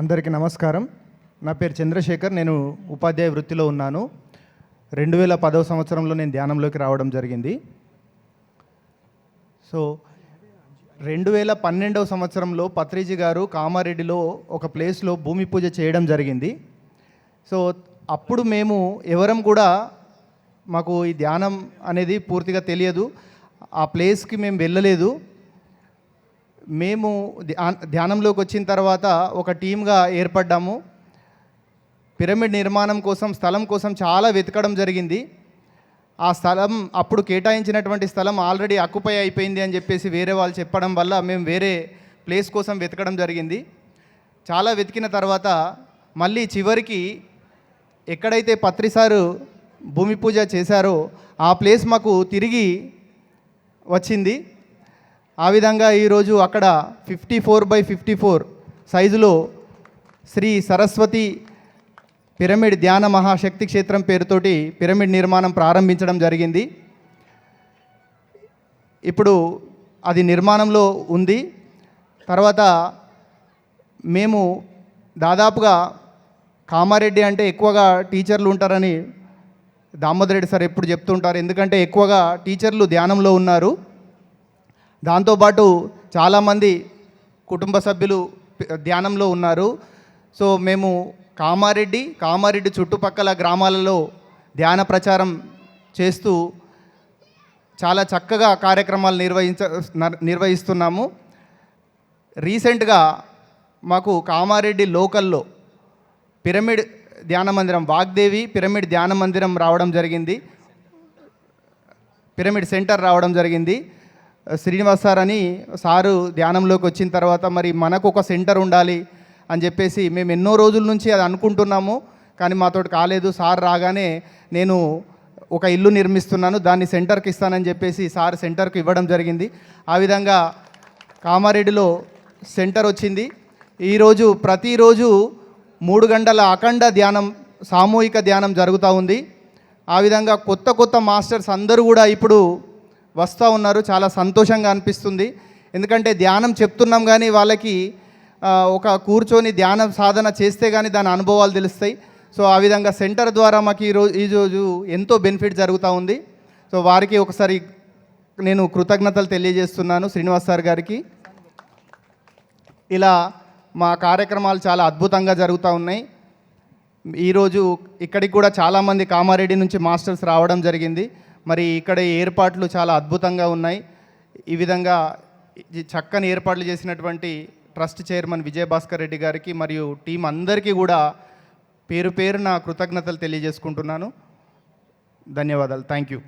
అందరికీ నమస్కారం. నా పేరు చంద్రశేఖర్ నేను ఉపాధ్యాయ వృత్తిలో ఉన్నాను. రెండు వేల పదవ సంవత్సరంలో నేను ధ్యానంలోకి రావడం జరిగింది. సో రెండు వేల పన్నెండవ సంవత్సరంలో పత్రిజీ గారు కామారెడ్డిలో ఒక ప్లేస్లో భూమి పూజ చేయడం జరిగింది. సో అప్పుడు మేము ఎవరం కూడా మాకు ఈ ధ్యానం అనేది పూర్తిగా తెలియదు. ఆ ప్లేస్కి మేము వెళ్ళలేదు. మేము ధ్యానంలోకి వచ్చిన తర్వాత ఒక టీమ్గా ఏర్పడ్డాము. పిరమిడ్ నిర్మాణం కోసం స్థలం కోసం చాలా వెతకడం జరిగింది. ఆ స్థలం అప్పుడు కేటాయించినటువంటి స్థలం ఆల్రెడీ అక్కుపై అయిపోయింది అని చెప్పేసి వేరే వాళ్ళు చెప్పడం వల్ల మేము వేరే ప్లేస్ కోసం వెతకడం జరిగింది. చాలా వెతికిన తర్వాత మళ్ళీ చివరికి ఎక్కడైతే పత్రిసారు భూమి పూజ చేశారో ఆ ప్లేస్ మాకు తిరిగి వచ్చింది. ఆ విధంగా ఈరోజు అక్కడ fifty four by fifty four సైజులో శ్రీ సరస్వతి పిరమిడ్ ధ్యాన మహాశక్తి క్షేత్రం పేరుతోటి పిరమిడ్ నిర్మాణం ప్రారంభించడం జరిగింది. ఇప్పుడు అది నిర్మాణంలో ఉంది. తర్వాత మేము దాదాపుగా కామారెడ్డి అంటే ఎక్కువగా టీచర్లు ఉంటారని దామోదరెడ్డి సార్ ఎప్పుడు చెప్తుంటారు. ఎందుకంటే ఎక్కువగా టీచర్లు ధ్యానంలో ఉన్నారు. దాంతోపాటు చాలామంది కుటుంబ సభ్యులు ధ్యానంలో ఉన్నారు. సో మేము కామారెడ్డి కామారెడ్డి చుట్టుపక్కల గ్రామాలలో ధ్యాన ప్రచారం చేస్తూ చాలా చక్కగా కార్యక్రమాలు నిర్వహించ నిర్వహిస్తున్నాము. రీసెంట్గా మాకు కామారెడ్డి లోకల్లో పిరమిడ్ ధ్యాన మందిరం వాగ్దేవి పిరమిడ్ ధ్యాన మందిరం రావడం జరిగింది. పిరమిడ్ సెంటర్ రావడం జరిగింది. శ్రీనివాస్ సార్ అని సారు ధ్యానంలోకి వచ్చిన తర్వాత మరి మనకు ఒక సెంటర్ ఉండాలి అని చెప్పేసి మేము ఎన్నో రోజుల నుంచి అది అనుకుంటున్నాము కానీ మాతోటి కాలేదు. సార్ రాగానే నేను ఒక ఇల్లు నిర్మిస్తున్నాను దాన్ని సెంటర్కి ఇస్తానని చెప్పేసి సార్ సెంటర్కి ఇవ్వడం జరిగింది. ఆ విధంగా కామారెడ్డిలో సెంటర్ వచ్చింది. ఈరోజు ప్రతిరోజు మూడు గంటల అఖండ ధ్యానం సామూహిక ధ్యానం జరుగుతూ ఉంది. ఆ విధంగా కొత్త కొత్త మాస్టర్స్ అందరూ కూడా ఇప్పుడు వస్తూ ఉన్నారు చాలా సంతోషంగా అనిపిస్తుంది. ఎందుకంటే ధ్యానం చెప్తున్నాం కానీ వాళ్ళకి ఒక కూర్చొని ధ్యాన సాధన చేస్తే కానీ దాని అనుభవాలు తెలుస్తాయి. సో ఆ విధంగా సెంటర్ ద్వారా మాకు ఈరోజు ఈరోజు ఎంతో బెనిఫిట్ జరుగుతూ ఉంది. సో వారికి ఒకసారి నేను కృతజ్ఞతలు తెలియజేస్తున్నాను శ్రీనివాస్ సార్ గారికి. ఇలా మా కార్యక్రమాలు చాలా అద్భుతంగా జరుగుతూ ఉన్నాయి. ఈరోజు ఇక్కడికి కూడా చాలామంది కామారెడ్డి నుంచి మాస్టర్స్ రావడం జరిగింది. మరి ఇక్కడ ఏర్పాట్లు చాలా అద్భుతంగా ఉన్నాయి. ఈ విధంగా చక్కని ఏర్పాట్లు చేసినటువంటి ట్రస్ట్ చైర్మన్ విజయభాస్కర్ రెడ్డి గారికి మరియు టీం అందరికీ కూడా పేరు పేరున కృతజ్ఞతలు తెలియజేసుకుంటున్నాను. ధన్యవాదాలు. Thank you